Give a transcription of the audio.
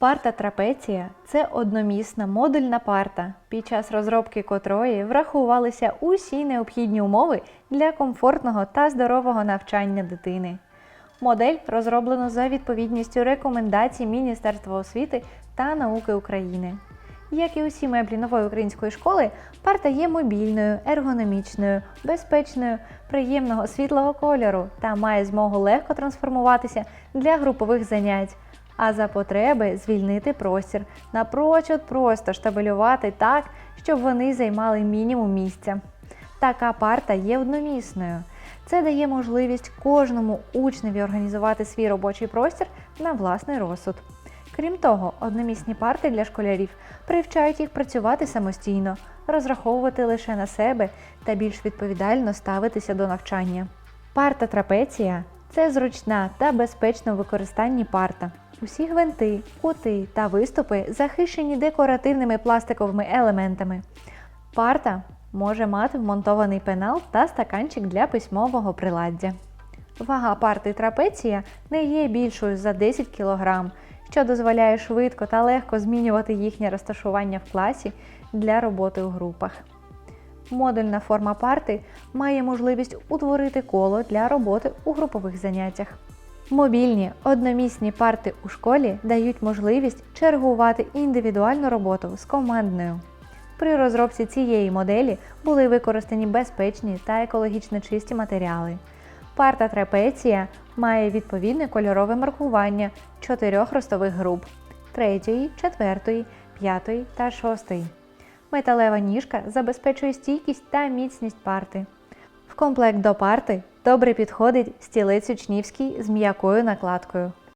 Парта трапеція це одномісна модульна парта, під час розробки котрої врахувалися усі необхідні умови для комфортного та здорового навчання дитини. Модель розроблено за відповідністю рекомендацій Міністерства освіти та науки України. Як і усі меблі нової української школи, парта є мобільною, ергономічною, безпечною, приємного світлого кольору та має змогу легко трансформуватися для групових занять, а за потреби звільнити простір, напрочуд просто штабелювати так, щоб вони займали мінімум місця. Така парта є одномісною. Це дає можливість кожному учневі організувати свій робочий простір на власний розсуд. Крім того, одномісні парти для школярів привчають їх працювати самостійно, розраховувати лише на себе та більш відповідально ставитися до навчання. Парта трапеція це зручна та безпечна в використанні парта. Усі гвинти, кути та виступи захищені декоративними пластиковими елементами. Парта може мати вмонтований пенал та стаканчик для письмового приладдя. Вага парти трапеція не є більшою за 10 кг, що дозволяє швидко та легко змінювати їхнє розташування в класі для роботи у групах. Модульна форма парти має можливість утворити коло для роботи у групових заняттях. Мобільні одномісні парти у школі дають можливість чергувати індивідуальну роботу з командною. При розробці цієї моделі були використані безпечні та екологічно чисті матеріали. Парта трапеція має відповідне кольорове маркування чотирьох ростових груп 3, 4, 5 та 6. Металева ніжка забезпечує стійкість та міцність парти. Комплект до парти добре підходить стілець учнівський з м'якою накладкою.